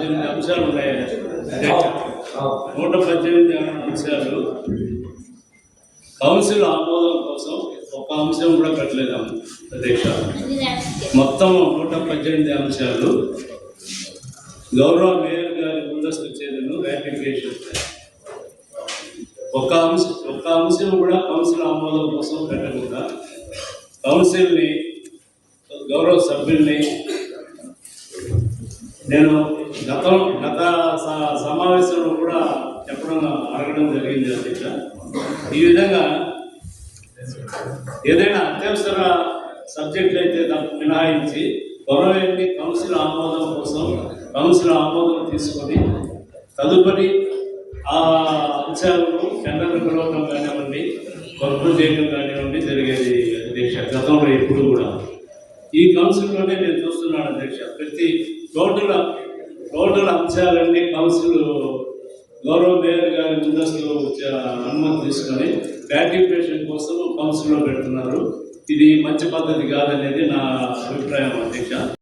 పద్దెనిమిది అంశాలు ఉన్నాయి. నూట పద్దెనిమిది అంశాలు. కౌన్సిల్ ఆమోదం కోసం ఒక అంశం కూడా పెట్టలేదు అధ్యక్ష. మొత్తం నూట పద్దెనిమిది అంశాలు. గౌరవ మేయర్ గారి ముందస్తు చర్యను ర్యాటిఫికేషన్ ఒక అంశం ఒక అంశం కూడా కౌన్సిల్ ఆమోదం కోసం పెట్టకుండా కౌన్సిల్ని గౌరవ సభ్యుల్ని నేను గతం గత స- సమావేశంలో కూడా చెప్పడం అడగడం జరిగింది అధ్యక్ష. ఈ విధంగా ఏదైనా అత్యవసర సబ్జెక్ట్ అయితే మినహాయించి గొడవని కౌన్సిల్ ఆమోదం కోసం కౌన్సిల్ ఆమోదం తీసుకొని తదుపరి ఆ అంశాలను టెండర్లు పిలవడం కానివ్వండి వర్కులు చేయడం కానివ్వండి జరిగేది అధ్యక్ష గతంలో ఎప్పుడు కూడా. ఈ కౌన్సిల్లోనే నేను చూస్తున్నాను అధ్యక్ష ప్రతి టోటల్ టోటల్ అంశాలన్నీ కౌన్సిల్ గౌరవ మేయర్ గారి ముందస్తు చ- అనుమతి తీసుకొని గ్రాటిఫికేషన్ కోసం కౌన్సిల్లో పెడుతున్నారు. ఇది మంచి పద్ధతి కాదనేది నా అభిప్రాయం అధ్యక్ష.